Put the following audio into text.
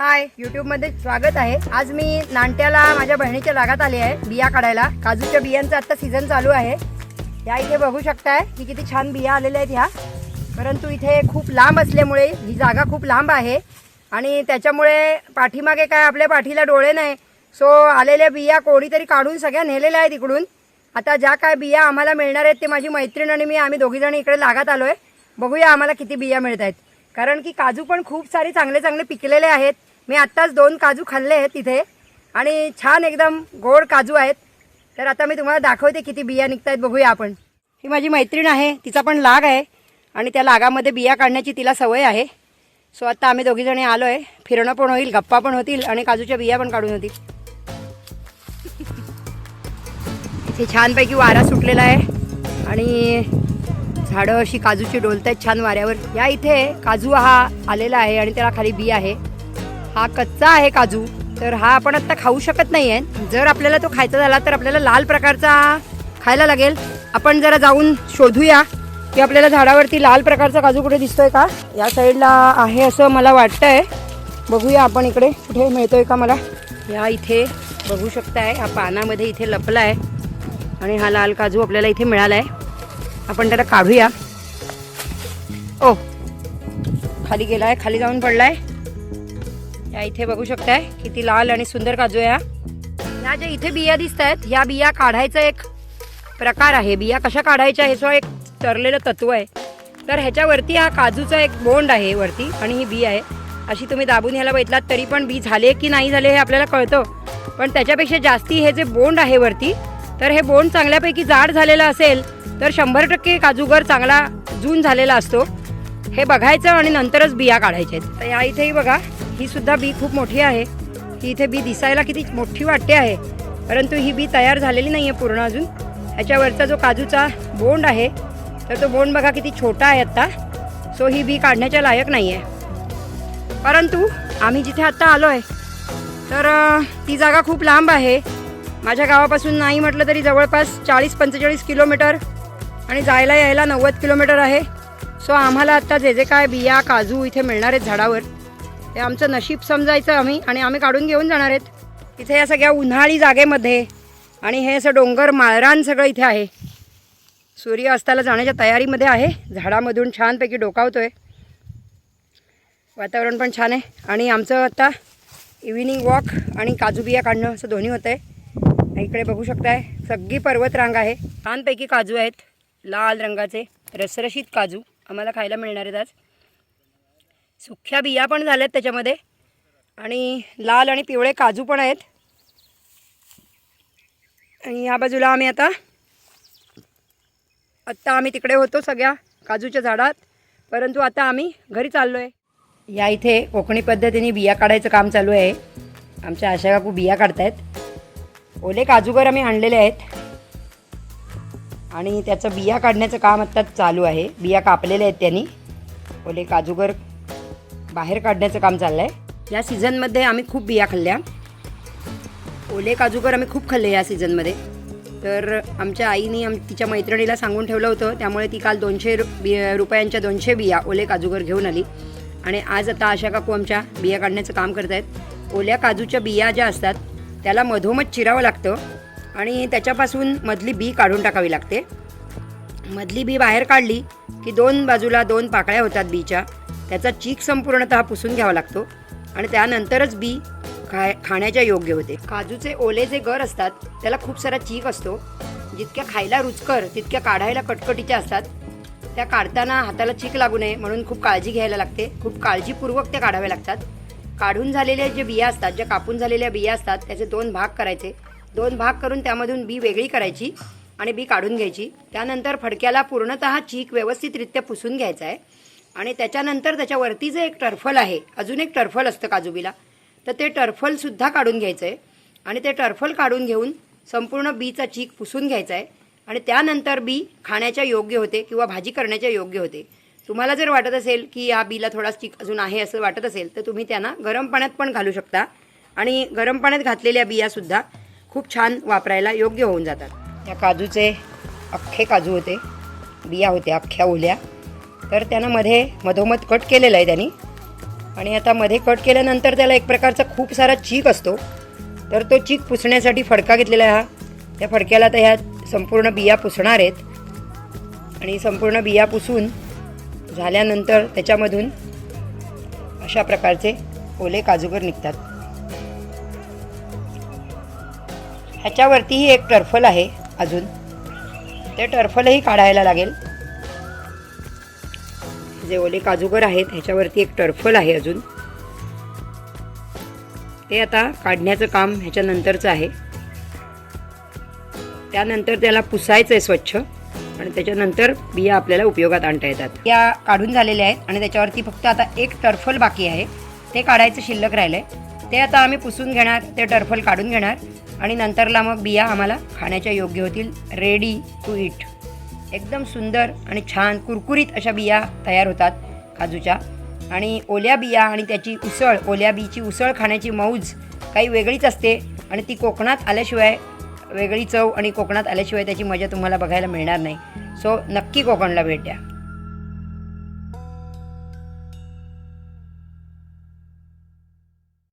हाय यूट्यूबमध्ये स्वागत आहे. आज मी नानट्याला माझ्या बहिणीच्या रागात आली आहे बिया काढायला. काजूच्या बियांचा आता सीझन चालू आहे. या इथे बघू शकताय की किती छान बिया आलेल्या आहेत ह्या. परंतु इथे खूप लांब असल्यामुळे ही जागा खूप लांब आहे. आणि त्याच्यामुळे पाठीमागे काय आपल्या पाठीला डोळे नाही. सो आलेल्या बिया कोणीतरी काढून सगळ्या नेलेल्या आहेत इकडून. आता ज्या काय बिया आम्हाला मिळणार आहेत ते माझी मैत्रीण आणि मी आम्ही दोघीजणी इकडे लागत आलो आहे बघूया आम्हाला किती बिया मिळत आहेत कारण की काजू पण खूप सारे चांगले चांगले पिकलेले आहेत. मी आत्ताच दोन काजू खाल्ले आहेत तिथे आणि छान एकदम गोड काजू आहेत. तर आता मी तुम्हाला दाखवते किती बिया निघत आहेत बघूया आपण. ही माझी मैत्रीण आहे. तिचा पण लाग आहे. आणि त्या लागामध्ये बिया काढण्याची तिला सवय आहे. सो आत्ता आम्ही दोघीजणी आलो आहे फिरणं पण होईल गप्पा पण होतील आणि काजूच्या बिया पण काढून होतील. इथे छानपैकी वारा सुटलेला आहे. आणि झाडं अशी काजूची डोलत आहेत छान वाऱ्यावर. या इथे काजू हा आलेला आहे आणि त्याला खाली बी आहे. हा कच्चा आहे काजू तर हा आपण आत्ता खाऊ शकत नाही आहे जर आपल्याला तो खायचा झाला तर आपल्याला लाल प्रकारचा खायला लागेल. आपण जरा जाऊन शोधूया की आपल्याला झाडावरती लाल प्रकारचा काजू कुठे दिसतोय का? या साईडला आहे असं मला वाटतंय. बघूया आपण इकडे कुठे मिळतोय का मला. या इथे बघू शकताय हा पानामध्ये इथे लपला आहे आणि हा लाल काजू आपल्याला इथे मिळाला आहे आपण त्याला काढूया. ओ खाली गेलाय खाली जाऊन पडलाय. या इथे बघू शकताय किती लाल आणि सुंदर काजू या. या ज्या इथे बिया दिसत आहेत ह्या बिया काढायचा एक प्रकार आहे. बिया कशा काढायच्या ह्याचं एक ठरलेलं तत्व आहे. तर ह्याच्यावरती हा काजूचा एक बोंड आहे वरती आणि ही बी आहे. अशी तुम्ही दाबून ह्याला बघितलात तरी पण बी झाले की नाही झाले हे आपल्याला कळतं. पण त्याच्यापेक्षा जास्ती हे जे बोंड आहे वरती तर हे बोंड चांगल्यापैकी जाड झालेलं असेल तर शंभर टक्के काजूगर चांगला जून झालेला असतो. हे बघायचं आणि नंतरच बिया काढायच्या आहेत. तर या इथेही बघा ही सुद्धा बी खूप मोठी आहे. ही इथे बी दिसायला किती मोठी वाटते आहे. परंतु ही बी तयार झालेली नाही आहे पूर्ण अजून. ह्याच्यावरचा जो काजूचा बोंड आहे तर तो बोंड बघा किती छोटा आहे आत्ता. सो ही बी काढण्याच्या लायक नाही आहे परंतु आम्ही जिथे आत्ता आलो आहे तर ती जागा खूप लांब आहे. माझ्या गावापासून नाही म्हटलं तरी जवळपास चाळीस पंचेचाळीस किलोमीटर आणि जायला यायला नव्वद किलोमीटर आहे. सो आम्हाला आत्ता जे जे काय बिया काजू इथे मिळणार आहेत झाडावर ते आमचं नशीब समजायचं आम्ही आणि आम्ही काढून घेऊन जाणार आहेत. इथे या सगळ्या उन्हाळी जागेमध्ये आणि हे असं डोंगर माळरान सगळं इथे आहे. सूर्य अस्ताला जाण्याच्या तयारीमध्ये आहे. झाडामधून छानपैकी डोकावतोय वातावरण पण छान आहे. आणि आमचं आता इव्हिनिंग वॉक आणि काजू बिया काढणं असं दोन्ही होतं आहे इकडे बघू शकताय सगळी पर्वतरांग आहे. छानपैकी काजू आहेत. लाल रंगाचे रसरशीत काजू आम्हाला खायला मिळणार आहेत आज. सुख्या बिया पण झाल्यात त्याच्यामध्ये. आणि लाल आणि पिवळे काजू पण आहेत. आणि ह्या बाजूला आम्ही आता आत्ता आम्ही तिकडे होतो सगळ्या काजूच्या झाडात. परंतु आता आम्ही घरी चाललो आहे या इथे कोकणी पद्धतीने बिया काढायचं काम चालू आहे. आमच्या आशा काकू बिया काढतायत. ओले काजूगर आम्ही आणलेले आहेत. आणि त्याचं बिया काढण्याचं काम आत्ता चालू आहे. बिया कापलेल्या आहेत त्यांनी. ओले काजूगर बाहेर काढण्याचं काम चाललं आहे या सीझनमध्ये आम्ही खूप बिया खाल्ल्या. ओले काजूगर आम्ही खूप खाल्ले या सीझनमध्ये तर आमच्या आईने आम तिच्या मैत्रिणीला सांगून ठेवलं होतं त्यामुळे ती काल दोनशे रु बि रुपयांच्या दोनशे बिया ओले काजूगर घेऊन आली. आणि आज आता आशा काकू आमच्या बिया काढण्याचं काम करत आहेत ओल्या काजूच्या बिया ज्या असतात त्याला मधोमध चिरावं लागतं आणि त्याच्यापासून मधली बी काढून टाकावी लागते. मधली बी बाहेर काढली की दोन बाजूला दोन पाकळ्या होतात बीच्या. त्याचा चीक संपूर्णतः पुसून घ्यावा लागतो आणि त्यानंतरच बी खाय खाण्याच्या योग्य होते. काजूचे ओले जे गर असतात त्याला खूप सारा चीक असतो. जितक्या खायला रुचकर तितक्या काढायला कटकटीच्या असतात. त्या काढताना हाताला चीक लागू नये म्हणून खूप काळजी घ्यायला लागते. खूप काळजीपूर्वक त्या काढाव्या लागतात. काढून झालेल्या जे बिया असतात ज्या कापून झालेल्या बिया असतात त्याचे दोन भाग करायचे. दोन भाग करून त्यामधून बी वेगळी करायची आणि बी काढून घ्यायची. त्यानंतर फडक्याला पूर्णतः चीक व्यवस्थितरित्या पुसून घ्यायचा आहे. आणि त्याच्यानंतर त्याच्यावरती जे एक टर्फल आहे अजून एक टर्फल असतं काजूबीला तर ते टर्फलसुद्धा काढून घ्यायचं आहे आणि ते टर्फल काढून घेऊन संपूर्ण बीचा चीक पुसून घ्यायचा आहे आणि त्यानंतर बी खाण्याच्या योग्य होते किंवा भाजी करण्याच्या योग्य होते. तुम्हाला जर वाटत असेल की या बीला थोडा चीक अजून आहे असं वाटत असेल तर तुम्ही त्यांना गरम पाण्यात पण घालू शकता. आणि गरम पाण्यात घातलेल्या बियासुद्धा खूप छान वापरायला योग्य होऊन जातात. त्या काजूचे अख्खे काजू होते. बिया होत्या अख्ख्या ओल्या. तर त्यानं मध्ये मधोमध कट केलेलं आहे त्यांनी. आणि आता मध्ये कट केल्यानंतर त्याला एक प्रकारचा खूप सारा चीक असतो. तर तो चीक पुसण्यासाठी फडका घेतलेला आहे हा. त्या फडक्याला तर ह्या संपूर्ण बिया पुसणार आहेत. आणि संपूर्ण बिया पुसून झाल्यानंतर त्याच्यामधून अशा प्रकारचे ओले काजूगर निघतात. ह्याच्यावरतीही एक टर्फल आहे अजून. ते टर्फलही काढायला लागेल. जे ओले काजूगर आहेत ह्याच्यावरती एक टर्फल आहे अजून. ते आता काढण्याचं काम ह्याच्यानंतरचं आहे. त्यानंतर त्याला पुसायचं आहे स्वच्छ आणि त्याच्यानंतर बिया आपल्याला उपयोगात आणता येतात. या काढून झालेल्या आहेत आणि त्याच्यावरती फक्त आता एक टर्फल बाकी आहे. ते काढायचं शिल्लक राहिलं आहे ते आता आम्ही पुसून घेणार ते टर्फल काढून घेणार आणि नंतरला मग बिया आम्हाला खाण्याच्या योग्य होतील रेडी टू इट एकदम सुंदर आणि छान कुरकुरीत अशा बिया तयार होतात काजूच्या. आणि ओल्या बिया आणि त्याची उसळ ओल्या बीची उसळ खाण्याची मौज काही वेगळीच असते आणि ती कोकणात आल्याशिवाय वेगळी चव आणि कोकणात आल्याशिवाय त्याची मजा तुम्हाला बघायला मिळणार नाही. सो नक्की कोकणला भेट द्या.